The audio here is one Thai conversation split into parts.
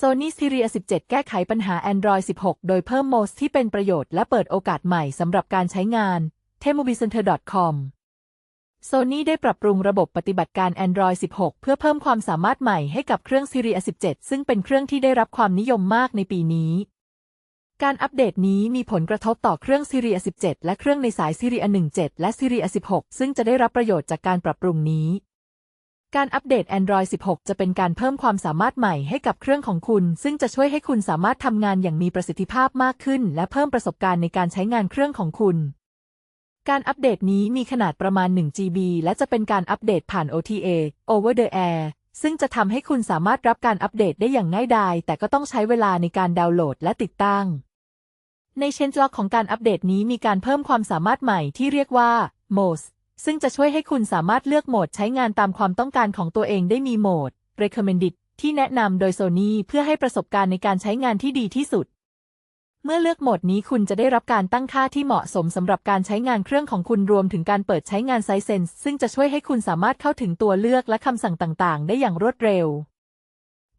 Sony Xperia 17 แก้ไขปัญหา Android 16 โดยเพิ่มโหมดที่เป็นประโยชน์และเปิดโอกาสใหม่สำหรับการใช้งาน t e m o b i c e n t e r c o m Sony ได้ปรับปรุงระบบปฏิบัติการ Android 16 เพื่อเพิ่มความสามารถใหม่ให้กับเครื่อง Xperia 17 ซึ่งเป็นเครื่องที่ได้รับความนิยมมากในปีนี้ การอัปเดตนี้มีผลกระทบต่อเครื่อง Xperia 17 และเครื่องในสาย Xperia 17 และ Xperia 16 ซึ่งจะได้รับประโยชน์จากการปรับปรุงนี้ การอัปเดต Android 16 จะเป็นการเพิ่มความสามารถใหม่ให้กับเครื่องของคุณ ซึ่งจะช่วยให้คุณสามารถทำงานอย่างมีประสิทธิภาพมากขึ้น และเพิ่มประสบการณ์ในการใช้งานเครื่องของคุณ การอัปเดตนี้มีขนาดประมาณ 1 GB และจะเป็นการอัปเดตผ่าน OTA Over the Air ซึ่งจะทำให้คุณสามารถรับการอัปเดตได้อย่างง่ายดาย แต่ก็ต้องใช้เวลาในการดาวน์โหลดและติดตั้ง ในเชนจ์ล็อกของการอัปเดตนี้มีการเพิ่มความสามารถใหม่ที่เรียกว่า Modes ซึ่งจะช่วยให้คุณสามารถเลือกโหมดใช้งานตามความต้องการของตัวเองได้มีโหมด Recommended ที่แนะนำโดยโซ n y เพื่อให้ประสบการณ์ในการใช้งานที่ดีที่สุด เมื่อเลือกโหมดนี้คุณจะได้รับการตั้งค่าที่เหมาะสมสำหรับการใช้งานเครื่องของคุณรวมถึงการเปิดใช้งานไซเซนซึ่งจะช่วยให้คุณสามารถเข้าถึงตัวเลือกและคำสั่งต่าง ๆ ได้อย่างรวดเร็ว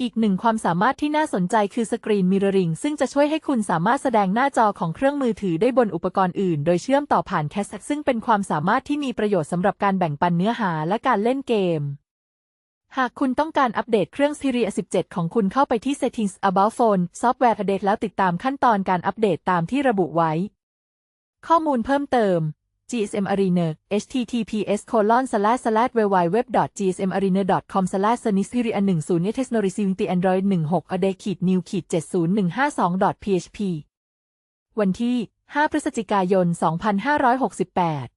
อีกหนึ่งความสามารถที่น่าสนใจคือ Screen Mirroring ซึ่งจะช่วยให้คุณสามารถแสดงหน้าจอของเครื่องมือถือได้บนอุปกรณ์อื่น โดยเชื่อมต่อผ่านแคสซึ่งเป็นความสามารถที่มีประโยชน์สำหรับการแบ่งปันเนื้อหาและการเล่นเกม หากคุณต้องการอัปเดตเครื่อง Xperia 17 ของคุณเข้าไปที่ Settings About Phone Software Update แล้วติดตามขั้นตอนการอัปเดตตามที่ระบุไว้ ข้อมูลเพิ่มเติม GSM Arena https colon slash slash www gsm arena com slash s n i s p i r i a 10 n e t e s n o r i s i n g t android 16 a day ขีด new ขีด70152 php วันที่ 5 พฤศจิกายน 2568